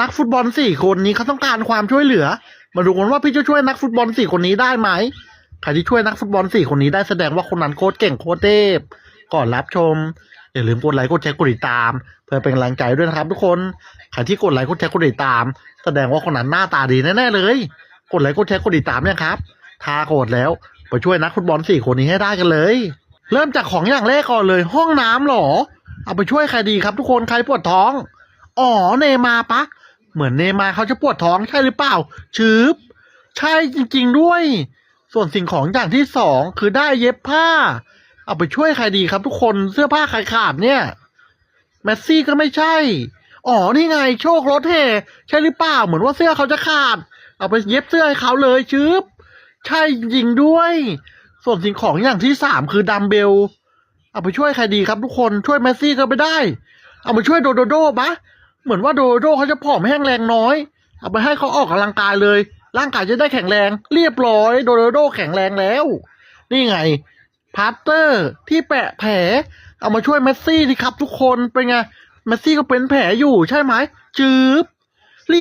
นักฟุตบอลสี่คนนี้เขาต้องการความช่วยเหลือ มาดูกันว่าพี่จะช่วยนักฟุตบอลสี่คนนี้ได้ไหมใครที่ช่วยนักฟุตบอลสี่คนนี้ได้แสดงว่าคนนั้นโคตรเก่งโคตรเทพก่อนรับชมอย่าลืมกดไลค์กดแชร์กดติดตาม เพื่อเป็นกำลังใจด้วยนะครับ ทุกคนใครที่กดไลค์กดแชร์กดติดตาม แสดงว่าคนนั้นหน้าตาดีแน่ๆเลย กดไลค์กดแชร์กดติดตามเนี่ยครับถ้ากดแล้วไปช่วยนักฟุตบอลสี่คนนี้ให้ได้กันเลย เริ่มจากของอย่างแรกก่อนเลย ห้องน้ำหรอ เอาไปช่วยใครดีครับ ทุกคนใครปวดท้อง อ๋อเนมาปะ เหมือนเนมาร์เขาจะปวดท้องใช่หรือเปล่าชืบใช่จริง ๆ ด้วย ส่วนสิ่งของอย่างที่สองคือได้เย็บผ้า เอาไปช่วยใครดีครับ ทุกคนเสื้อผ้าใครขาดเนี่ยแมสซี่ก็ไม่ใช่ อ๋อ นี่ไงโชครถแห่ใช่หรือเปล่า เหมือนว่าเสื้อเขาจะขาด เอาไปเย็บเสื้อให้เขาเลยชืบใช่จริงด้วย ส่วนสิ่งของอย่างที่สามคือดัมเบล เอาไปช่วยใครดีครับทุกคนช่วยแมสซี่ก็ไม่ได้ เอาไปช่วยโดโดโดปะ เหมือนว่าโดโดโดเขาจะผอมแห้งแรงน้อย เอาไปให้เขาออกกำลังกายเลย ร่างกายจะได้แข็งแรง เรียบร้อย โดโดโดแข็งแรงแล้ว นี่ไงพาร์เตอร์ที่แปะแผล เอามาช่วยเมสซี่สิครับทุกคนเป็นไงเมสซี่ก็เป็นแผลอยู่ใช่ไหมจืบ